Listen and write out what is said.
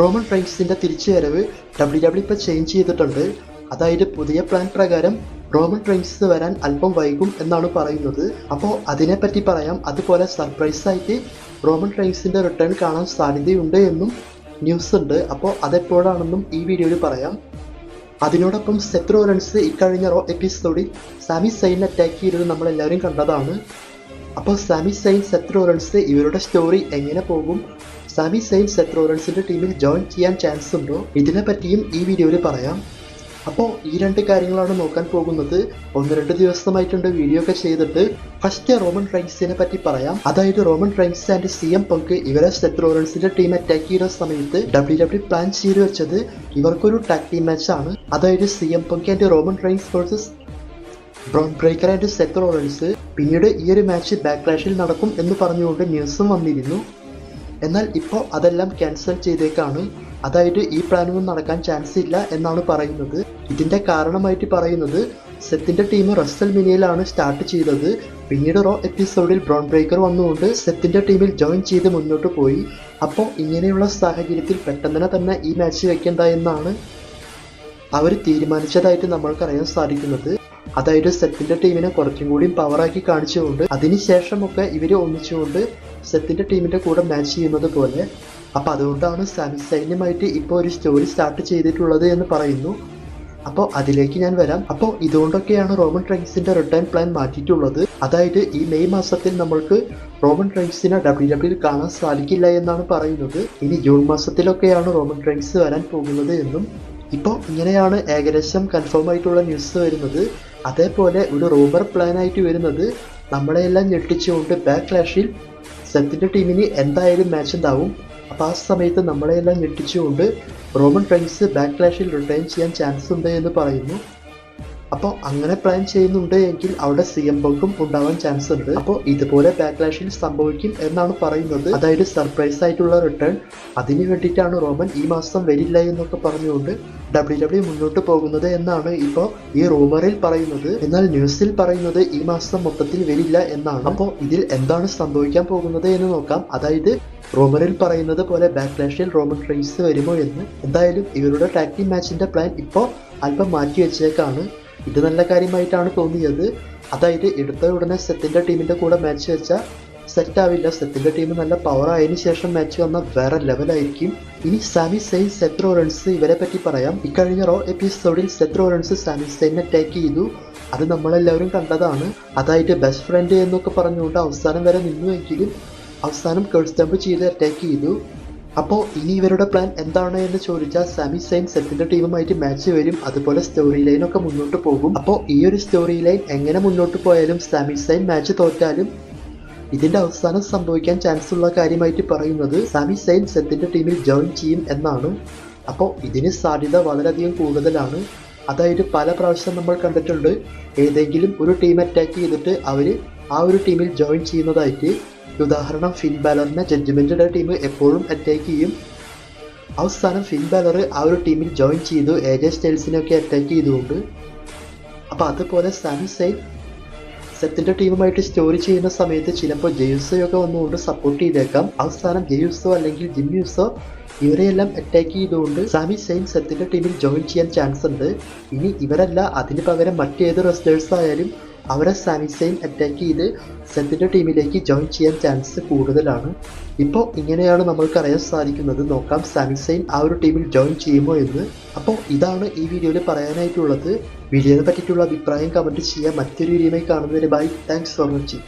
Roman റൈൻസിന്റെ തിരിച്ചുവരവ് W W ഇപ്പോൾ change ചെയ്തിട്ടുണ്ട്. അതായത് പുതിയ പ്ലാൻ പ്രകാരം റോമൻ റൈൻസ് വരാൻ അല്പം വൈകും എന്നാണ് പറയുന്നത്. അപ്പോൾ അതിനെപ്പറ്റി പറയാം. അതുപോലെ സർപ്രൈസ് ആയിട്ട് റോമൻ റൈൻസിന്റെ റിട്ടേൺ കാണാൻ സാധ്യതയുണ്ട് എന്നും ന്യൂസ് ഉണ്ട്. അപ്പോൾ അതെപ്പോഴാണെന്നും ഈ വീഡിയോയിൽ പറയാം. അതിനോടൊപ്പം സെത്രോ റോലൻസ് ഇക്കഴിഞ്ഞ റോ എപ്പിസോഡിൽ സാമി സൈൻ അറ്റാക്ക് ചെയ്തത് നമ്മളെല്ലാവരും കണ്ടതാണ്. അപ്പോൾ സാമി സൈൻ സെത്രോ റോലൻസ് ഇവരുടെ സ്റ്റോറി എങ്ങനെ പോകും? സാമി സെയിൽ റോലൻസിന്റെ ടീമിൽ ജോയിൻ ചെയ്യാൻ ചാൻസ് ഉണ്ടോ? ഇതിനെ പറ്റിയും ഈ വീഡിയോയിൽ പറയാം. അപ്പോൾ ഈ രണ്ട് കാര്യങ്ങളാണ് നോക്കാൻ പോകുന്നത്. ഒന്ന് രണ്ട് ദിവസമായിട്ടുണ്ട് വീഡിയോ ഒക്കെ ചെയ്തിട്ട്. ഫസ്റ്റ് റോമൻ റൈൻസിനെ പറ്റി പറയാം. അതായത് Roman Reigns and C M Punk ഇവരെ റോലൻസിന്റെ ടീം അറ്റാക്ക് ചെയ്ത സമയത്ത് ഡബ്ല്യു ഡബ്ല്യു പ്ലാൻ ചെയ്ത് വെച്ചത് ഇവർക്കൊരു ടാക് ടീം ആണ്. അതായത് C M Punk and Roman Reigns versus Bron Breakker and Seth Rollins പിന്നീട് ഈ ഒരു മാച്ച് ബാക്ക്ലാഷിൽ നടക്കും എന്ന് പറഞ്ഞുകൊണ്ട് ന്യൂസും വന്നിരുന്നു. എന്നാൽ ഇപ്പോൾ അതെല്ലാം ക്യാൻസൽ ചെയ്തേക്കാണ്. അതായത് ഈ പ്ലാനൊന്നും നടക്കാൻ ചാൻസ് ഇല്ല എന്നാണ് പറയുന്നത്. ഇതിന്റെ കാരണമായിട്ട് പറയുന്നത് സെത്തിന്റെ ടീം റസ്സൽ മിനിയിലാണ് സ്റ്റാർട്ട് ചെയ്തത്. പിന്നീട് റോ എപ്പിസോഡിൽ ബ്രോൺ ബ്രേക്കർ വന്നുകൊണ്ട് സെത്തിന്റെ ടീമിൽ ജോയിൻ ചെയ്ത് മുന്നോട്ട് പോയി. അപ്പോൾ ഇങ്ങനെയുള്ള സാഹചര്യത്തിൽ പെട്ടെന്ന് തന്നെ ഈ മാച്ച് വെക്കേണ്ട എന്നാണ് അവർ തീരുമാനിച്ചതായിട്ട് നമ്മൾക്കറിയാൻ സാധിക്കുന്നത്. അതായത് സെത്തിന്റെ ടീമിനെ കുറച്ചും കൂടി പവറാക്കി കാണിച്ചുകൊണ്ട് അതിനുശേഷമൊക്കെ ഇവരെ ഒന്നിച്ചുകൊണ്ട് സെത്തിന്റെ ടീമിന്റെ കൂടെ മാച്ച് ചെയ്യുന്നത് പോലെ. അപ്പൊ അതുകൊണ്ടാണ് സൈന്യമായിട്ട് ഇപ്പോൾ ഒരു സ്റ്റോറി സ്റ്റാർട്ട് ചെയ്തിട്ടുള്ളത് എന്ന് പറയുന്നു. അപ്പോൾ അതിലേക്ക് ഞാൻ വരാം. അപ്പോൾ ഇതുകൊണ്ടൊക്കെയാണ് റോമൻ ട്രെയിൻസിന്റെ റിട്ടേൺ പ്ലാൻ മാറ്റിയിട്ടുള്ളത്. അതായത് ഈ മെയ് മാസത്തിൽ നമ്മൾക്ക് റോമൻ ട്രൈൻസിനെ ഡബ്ല്യു ഡബ്ല്യു കാണാൻ സാധിക്കില്ല എന്നാണ് പറയുന്നത്. ഇനി ജൂൺ മാസത്തിലൊക്കെയാണ് റോമൻ ട്രൈൻസ് വരാൻ പോകുന്നത് എന്നും. ഇപ്പോൾ ഇങ്ങനെയാണ് ഏകദേശം കൺഫേം ആയിട്ടുള്ള ന്യൂസ് വരുന്നത്. അതേപോലെ ഒരു റൂമർ പ്ലാൻ ആയിട്ട് വരുന്നത് നമ്മളെയെല്ലാം ഞെട്ടിച്ചുകൊണ്ട് ബാക്ക് ക്ലാഷിൽ സെത്തിന്റെ ടീമിന് എന്തായാലും മാച്ച് ഉണ്ടാവും. അപ്പോൾ ആ സമയത്ത് നമ്മളെയെല്ലാം ഞെട്ടിച്ചുകൊണ്ട് റോമൻ ഫ്രണ്ട്സ് ബാക്ക് ക്ലാഷിൽ റിട്ടേൺ ചെയ്യാൻ ചാൻസ് ഉണ്ട് എന്ന് പറയുന്നു. അപ്പോൾ അങ്ങനെ പ്ലാൻ ചെയ്യുന്നുണ്ട് എങ്കിൽ അവിടെ സി എം ബങ്കും ഉണ്ടാവാൻ ചാൻസ് ഉണ്ട്. അപ്പോൾ ഇതുപോലെ ബാക്ക്ലാഷിൽ സംഭവിക്കും എന്നാണ് പറയുന്നത്. അതായത് സർപ്രൈസ് ആയിട്ടുള്ള റിട്ടേൺ അതിന് വേണ്ടിയിട്ടാണ് റോമൻ ഈ മാസം വരില്ല എന്നൊക്കെ പറഞ്ഞുകൊണ്ട് ഡബ്ല്യു ഡബ്ല്യു മുന്നോട്ട് പോകുന്നത് എന്നാണ് ഇപ്പോൾ ഈ റൂമറിൽ പറയുന്നത്. എന്നാൽ ന്യൂസിൽ പറയുന്നത് ഈ മാസം മൊത്തത്തിൽ വരില്ല എന്നാണ്. അപ്പോൾ ഇതിൽ എന്താണ് സംഭവിക്കാൻ പോകുന്നത് എന്ന് നോക്കാം. അതായത് റോമറിൽ പറയുന്നത് പോലെ ബാക്ക്ലാഷിൽ റോമൻ ട്രെയിൻസ് വരുമോ എന്ന്. എന്തായാലും ഇവരുടെ ടാക്ടി മാച്ചിന്റെ പ്ലാൻ ഇപ്പോൾ അല്പം മാറ്റി വെച്ചേക്കാണ്. ഇത് നല്ല കാര്യമായിട്ടാണ് തോന്നിയത്. അതായത് എടുത്ത ഉടനെ സെത്തിന്റെ ടീമിന്റെ കൂടെ മാച്ച് വെച്ചാൽ സെറ്റ് ആവില്ല. സെത്തിന്റെ ടീം നല്ല പവർ ആയതിനു ശേഷം മാച്ച് വന്നാൽ വേറെ ലെവലായിരിക്കും ഇനി സാമി സൈൻ സെത്രോ റൺസ് ഇവരെ പറ്റി പറയാം. ഇക്കഴിഞ്ഞ റോ എപ്പിസോഡിൽ സെത്രോ റൺസ് സാമി സൈനെ അറ്റാക്ക് ചെയ്തു. അത് നമ്മളെല്ലാവരും കണ്ടതാണ്. അതായത് ബെസ്റ്റ് ഫ്രണ്ട് എന്നൊക്കെ പറഞ്ഞുകൊണ്ട് അവസാനം വരെ നിന്നുവെങ്കിലും അവസാനം കേൾസ്റ്റംപ് ചെയ്ത് അറ്റാക്ക് ചെയ്തു. അപ്പോൾ ഇനി ഇവരുടെ പ്ലാൻ എന്താണ് എന്ന് ചോദിച്ചാൽ സാമി സൈൻ സെറ്റിന്റെ ടീമുമായിട്ട് മാച്ച് വരും. അതുപോലെ സ്റ്റോറി ലൈൻ ഒക്കെ മുന്നോട്ട് പോകും. അപ്പോൾ ഈ ഒരു സ്റ്റോറി ലൈൻ എങ്ങനെ മുന്നോട്ട് പോയാലും സാമി സൈൻ മാച്ച് തോറ്റാലും ഇതിന്റെ അവസാനം സംഭവിക്കാൻ ചാൻസ് ഉള്ള കാര്യമായിട്ട് പറയുന്നത് സാമി സൈൻ സെത്തിന്റെ ടീമിൽ ജോയിൻ ചെയ്യും എന്നാണ്. അപ്പോൾ ഇതിന് സാധ്യത വളരെയധികം കൂടുതലാണ്. അതായത് പല പ്രാവശ്യം നമ്മൾ കണ്ടിട്ടുണ്ട് ഏതെങ്കിലും ഒരു ടീം അറ്റാക്ക് ചെയ്തിട്ട് അവർ ആ ഒരു ടീമിൽ ജോയിൻ ചെയ്യുന്നതായിട്ട് ഉദാഹരണം ഫിൻ ബാലറിനെ ജഡ്ജ്മെന്റിന്റെ ടീം എപ്പോഴും അറ്റാക്ക് ചെയ്യും. അവസാനം ഫിൻ ബാലർ ആ ഒരു ടീമിൽ ജോയിൻ ചെയ്തു എ ജെ സ്റ്റൈൽസിനെയൊക്കെ അറ്റാക്ക് ചെയ്തുകൊണ്ട്. അപ്പോൾ അതുപോലെ സാനി സൈൻ സെത്തിന്റെ ടീമുമായിട്ട് സ്റ്റോറി ചെയ്യുന്ന സമയത്ത് ചിലപ്പോൾ ജെയുസോയൊക്കെ വന്നുകൊണ്ട് സപ്പോർട്ട് ചെയ്തേക്കാം. അവസാനം ജെയുസോ അല്ലെങ്കിൽ ജിമ്മ്യൂസോ ഇവരെയെല്ലാം അറ്റാക്ക് ചെയ്തുകൊണ്ട് സാമി സെയിൻ സെത്തിന്റെ ടീമിൽ ജോയിൻ ചെയ്യാൻ ചാൻസ് ഉണ്ട്. ഇനി ഇവരല്ല അതിന് പകരം മറ്റേത് റെസ്റ്റേഴ്സ് ആയാലും അവരെ സാനിസൈൻ അറ്റാക്ക് ചെയ്ത് സെത്തിന്റെ ടീമിലേക്ക് ജോയിൻ ചെയ്യാൻ ചാൻസ് കൂടുതലാണ്. ഇപ്പോൾ ഇങ്ങനെയാണ് നമ്മൾക്ക് അറിയാൻ സാധിക്കുന്നത്. നോക്കാം സാനിസൈൻ ആ ഒരു ടീമിൽ ജോയിൻ ചെയ്യുമോ എന്ന്. അപ്പോൾ ഇതാണ് ഈ വീഡിയോയിൽ പറയാനായിട്ടുള്ളത്. വീഡിയോനെ പറ്റിയിട്ടുള്ള അഭിപ്രായം കമന്റ് ചെയ്യാൻ മറ്റൊരു വീഡിയോയുമായി കാണുന്നതിന് ബൈ താങ്ക്സ് ഫോർ വാച്ചിങ്